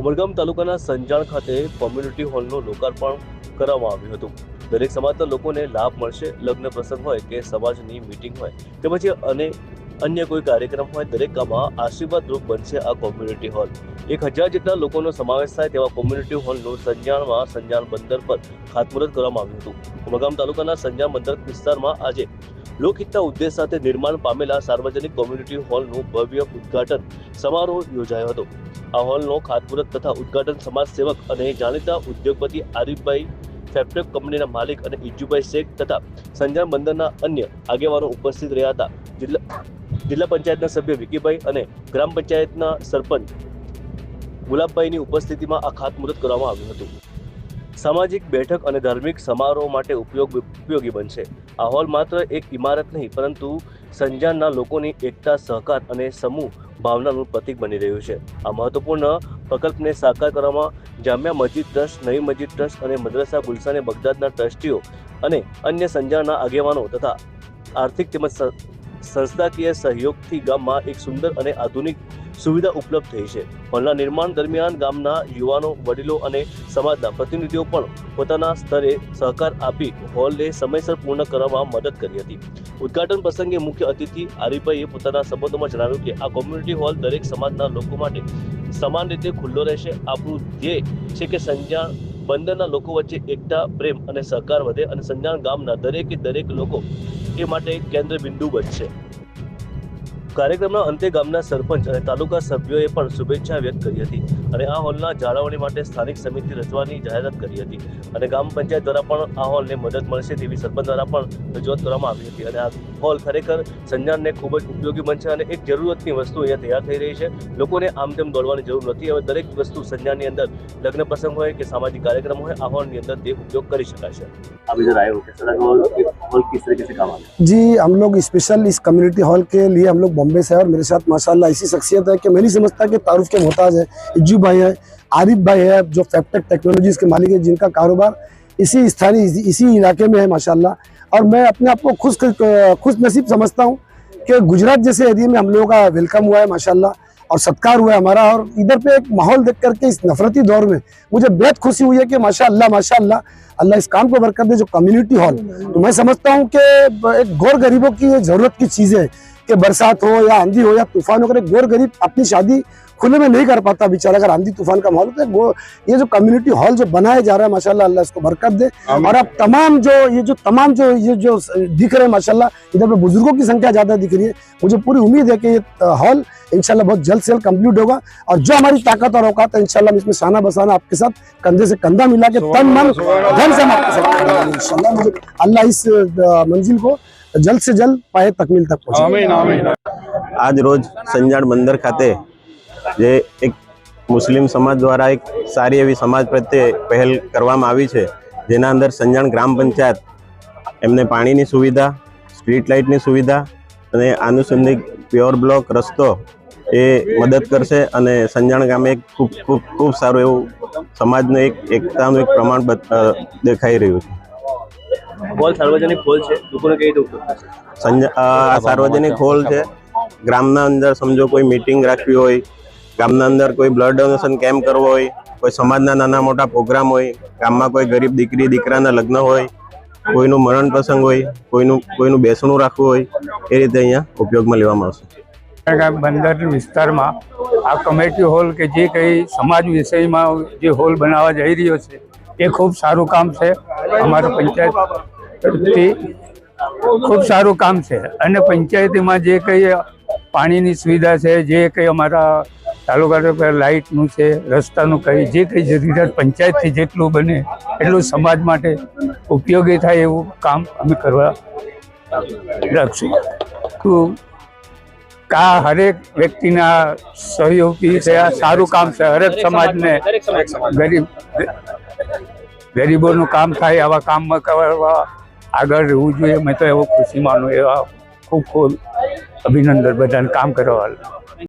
ઉમરગામ તાલુકાના સંજાણ ખાતે કોમ્યુનિટી હોલનું લોકાર્પણ કરવામાં આવ્યું હતું. દરેક સમાજના લોકોને લાભ મળશે, લગ્ન પ્રસંગ હોય કે સમાજની મીટિંગ હોય કે પછી અને અન્ય કોઈ કાર્યક્રમ હોય, દરેક ગામમાં આશીર્વાદ રૂપ બનશે આ કોમ્યુનિટી હોલ. એક હજાર જેટલા લોકોનો સમાવેશ થાય તેવા કોમ્યુનિટી હોલનું સંજાણમાં સંજાણ બંદર પર ખાતમુહૂર્ત કરવામાં આવ્યું હતું. ઉમરગામ તાલુકાના સંજાણ બંદર વિસ્તારમાં આજે લોકહિતના ઉદ્દેશ સાથે નિર્માણ પામેલા સાર્વજનિક કોમ્યુનિટી હોલનું ભવ્ય ઉદ્ઘાટન સમારોહ યોજાયો હતો. આ હોલનો ખાતમુહૂર્ત તથા ઉદ્ઘાટન સમાજ સેવક અને જાણીતા ઉદ્યોગપતિ આરીફભાઈ ફેપ્ટેક કંપનીના માલિક અને ઇજુભાઈ શેખ તથા સંજાણ બંદરના અન્ય આગેવાનો ઉપસ્થિત રહ્યા હતા. જિલ્લા જિલ્લા પંચાયતના સભ્ય વિકીભાઈ અને ગ્રામ પંચાયતના સરપંચ ગુલાબભાઈની ઉપસ્થિતિમાં આ ખાતમુહૂર્ત કરવામાં આવ્યું હતું. સામાજિક બેઠક અને ધાર્મિક સમારોહ માટે ઉપયોગ ઉપયોગી બનશે. આ હોલ માત્ર એક ઇમારત નહીં, પરંતુ સંજાનના લોકોની એકતા, સહકાર અને સમૂહ ભાવનાનું પ્રતીક બની રહ્યું છે. આ મહત્વપૂર્ણ પ્રકલ્પને સાકાર કરવામાં જામિયા મસ્જિદ ટ્રસ્ટ, નવી મસ્જિદ ટ્રસ્ટ અને મદ્રસા ગુલસાને બગદાદના ટ્રસ્ટીઓ અને અન્ય સંજાણના આગેવાનો તથા આર્થિક તેમજ સંસ્થાકીય સહયોગથી ગામમાં એક સુંદર અને આધુનિક સુવિધા ઉપલબ્ધ થઈ છે. હોલના નિર્માણ દરમિયાન ગામના યુવાનો, વડીલો અને સમાજના પ્રતિનિધિઓ પણ પોતાના સ્તરે સહકાર આપી હોલને સમયસર પૂર્ણ કરવામાં મદદ કરી હતી. ઉદ્ઘાટન પ્રસંગે મુખ્ય અતિથિ આરીફભાઈએ પોતાના સંબોધનમાં જણાવ્યું કે, આ કોમ્યુનિટી હોલ દરેક સમાજના લોકો માટે સમાન રીતે ખુલ્લો રહેશે. આપણું ધ્યેય છે કે સંજાણ બંદરના લોકો વચ્ચે એકતા, પ્રેમ અને સહકાર વધે અને સંજાણ ગામના દરેકે દરેક લોકો એ માટે એક કેન્દ્ર બિંદુ બનશે. કાર્યક્રમના અંતે ગામના સરપંચ અને તાલુકા સભ્યોએ પણ શુભેચ્છા વ્યક્ત કરી હતી. અને આ હોલના જાળવણી માટે સ્થાનિક સમિતિ રચવાની જાહેરાત કરી હતી અને ગ્રામ પંચાયત દ્વારા પણ આ હોલને મદદ મળશે તેવી સરપંચ દ્વારા પણ રજૂઆત કરવામાં આવી હતી અને આ હોલ ખરેખર સંજાણને ખૂબ જ ઉપયોગી બનશે અને એક જરૂરતની વસ્તુ અહીંયા તૈયાર થઈ રહી છે લોકોને આમ તેમ દોડવાની જરૂર નથી હવે દરેક વસ્તુ સંજાણની અંદર લગ્ન પ્રસંગ હોય કે સામાજિક કાર્યક્રમ હોય આ હોલની અંદર તે ઉપયોગ કરી શકાશે आप इधर आए हो कैसा लगा हॉल हॉल किस तरीके से काम आता जी हम लोग स्पेशल इस कम्युनिटी हॉल के लिए हम लोग बॉम्बे से हैं और मेरे साथ माशाल्लाह ऐसी शख्सियत है कि मैं नहीं समझता कि तारुफ के मोहताज है इज्जू भाई है आरिफ भाई है जो फैक्टेक टेक्नोलॉजीज़ के मालिक है, जिनका कारोबार इसी स्थानीय, इसी- इसी इलाके में है, माशाल्लाह। और मैं अपने आप को खुश खुश नसीब समझता हूँ कि गुजरात जैसे एरिया में हम लोगों का वेलकम हुआ है, माशाल्लाह। और सत्कार हुआ हमारा। और इधर पे एक माहौल देख करके इस नफरती दौर में मुझे बेहद खुशी हुई है कि माशाल्लाह माशाल्लाह अल्लाह इस काम को बरकत दे जो कम्युनिटी हॉल तो मैं समझता हूँ कि एक गौर गरीबों की ये ज़रूरत की चीज़ें हैं कि बरसात हो या आंधी हो या तूफ़ान हो अगर एक गौर गरीब अपनी शादी खुले में नहीं कर पाता बेचारा अगर आंधी तूफ़ान का माहौल हो तो ये जो कम्युनिटी हॉल जो बनाया जा रहा है माशाल्लाह अल्लाह इसको बरकत दे। और अब तमाम जो ये जो तमाम जो ये जो दिख रहे हैं माशाल्लाह इधर पे बुज़ुर्गों की संख्या ज़्यादा दिख रही है। मुझे पूरी उम्मीद है कि ये हॉल इंशाल्लाह बहुत जल्द से जल्द कंप्लीट होगा और जो हमारी ताकत और औकात है इंशाल्लाह हम इसमें शाना बसाना आपके साथ कंधे से कंधा मिला के तन मन धन से हम आपके साथ खड़े हैं इंशाल्लाह मुझे अल्लाह इस अ, मंजिल को जल्द से जल्द पाए तकमील तक पहुंचे આજ રોજ સંજાણ બંદર ખાતે જે એક મુસ્લિમ સમાજ દ્વારા એક સારી એવી સમાજ પ્રત્યે પહેલ કરવામાં આવી છે જેના અંદર સંજાણ ગ્રામ પંચાયત એમને પાણીની સુવિધા સ્ટ્રીટ લાઇટની સુવિધા અને આનુષંગિક પ્યોર બ્લોક રસ્તો એ મદદ કરશે અને સંજાણ ગામે એક ખૂબ ખૂબ ખૂબ સારું એવું સમાજનું એક એકતાનું એક પ્રમાણ દેખાઈ રહ્યું છે. હોલ સાર્વજનિક હોલ છે. લોકોને સંજ- સાર્વજનિક હોલ છે. ગ્રામના અંદર સમજો કોઈ મિટિંગ રાખવી હોય ગામના અંદર કોઈ બ્લડ ડોનેશન કેમ્પ કરવો હોય કોઈ સમાજના નાના મોટા પ્રોગ્રામ હોય ગામમાં કોઈ ગરીબ દીકરી દીકરાના લગ્ન હોય કોઈનું મરણ પ્રસંગ હોય કોઈનું કોઈનું બેસણું રાખવું હોય એ રીતે અહીંયા ઉપયોગમાં લેવામાં આવશે બંદર વિસ્તારમાં આ કમેટી હોલ કે જે કંઈ સમાજ વિષયમાં જે હોલ બનાવવા જઈ રહ્યો છે, એ ખૂબ સારું કામ છે. અમારા પંચાયત ખૂબ સારું કામ છે. અને પંચાયતીમાં જે કંઈ પાણીની સુવિધા છે, જે કંઈ અમારા તાલુકા લાઇટનું છે, રસ્તાનું કંઈ, જે કંઈ જરૂરિયાત પંચાયતથી જેટલું બને એટલું સમાજ માટે ઉપયોગી થાય એવું કામ અમે કરવા રાખશું. કા હરેક વ્યક્તિના સહયોગી છે આ સારું કામ છે. હરેક સમાજને ગરીબ ગરીબોનું કામ થાય આવા કામમાં કરવા આગળ રહેવું જોઈએ. મેં તો એવો ખુશી માનું એવા ખૂબ ખૂબ અભિનંદન બધાને કામ કરવા.